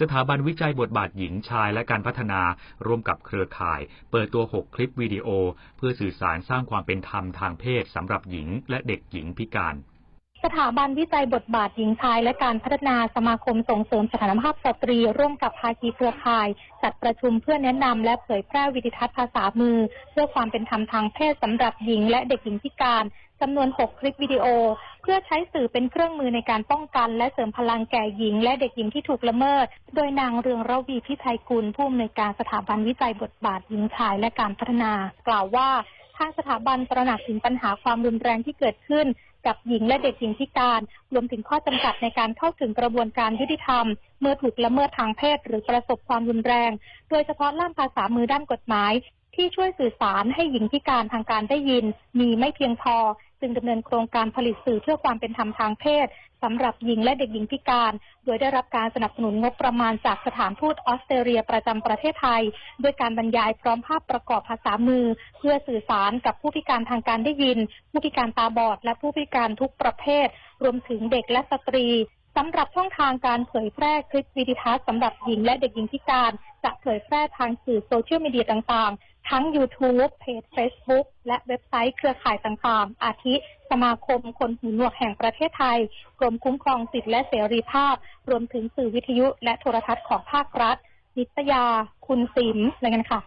สถาบันวิจัยบทบาทหญิงชายและการพัฒนาร่วมกับเครือข่าย เปิดตัว 6 คลิปวิดีโอ เพื่อสื่อสารสร้างความเป็นธรรมทางเพศสำหรับหญิงและเด็กหญิงพิการ สถาบันวิจัยบทบาทหญิงชาย และการพัฒนาสมาคมส่งเสริมสถานภาพสตรี ร่วมกับภาคีเครือข่าย จัดประชุมเพื่อแนะนำและเผยแพร่วิดิทัศน์ภาษามือ เพื่อความเป็นธรรมทางเพศสำหรับหญิง และเด็กหญิงพิการจำนวน 6 คลิปวิดีโอ เพื่อใช้สื่อเป็นเครื่องมือในการป้องกัน และเสริมพลังแก่หญิง และเด็กหญิงที่ถูกละเมิด โดยนางเรืองระวีพิชัยกุลผู้อำนวยการสถาบันวิจัยบทบาทหญิงชาย และการพัฒนา กล่าวว่า ทางสถาบันตระหนักถึงปัญหาความรุนแรงที่เกิดขึ้น กับหญิงและเด็กหญิงพิการ รวมถึงข้อจำกัดในการเข้าถึงกระบวนการยุติธรรม เมื่อถูกละเมิดทางเพศหรือประสบความรุนแรง โดยเฉพาะล่ามภาษามือด้านกฎหมาย ที่ช่วยสื่อสารให้หญิงพิการทางการได้ยิน มีไม่เพียงพอ จึงดำเนินโครงการผลิตสื่อเพื่อความเป็นธรรมทางเพศสำหรับหญิงและเด็กหญิงพิการ โดยได้รับการสนับสนุนงบประมาณจากสถานทูตออสเตรเลียประจำประเทศไทย ด้วยการบรรยายพร้อมภาพประกอบภาษามือ เพื่อสื่อสารกับผู้พิการทางการได้ยิน ผู้พิการตาบอด และผู้พิการทุกประเภท รวมถึงเด็กและสตรีสำหรับช่องทางการเผยแพร่คลิปวิดีทัศน์สำหรับหญิงและเด็กหญิงพิการ จะเผยแพร่ทางสื่อโซเชียลมีเดียต่างๆ ทั้ง YouTube เพจ Facebook และเว็บไซต์เครือข่ายต่างๆ อาทิสมาคมคนหูหนวกแห่งประเทศไทย กรมคุ้มครองสิทธิและเสรีภาพ รวมถึงสื่อวิทยุและโทรทัศน์ของภาครัฐ นิตยา คุณสิมอะไรกันค่ะ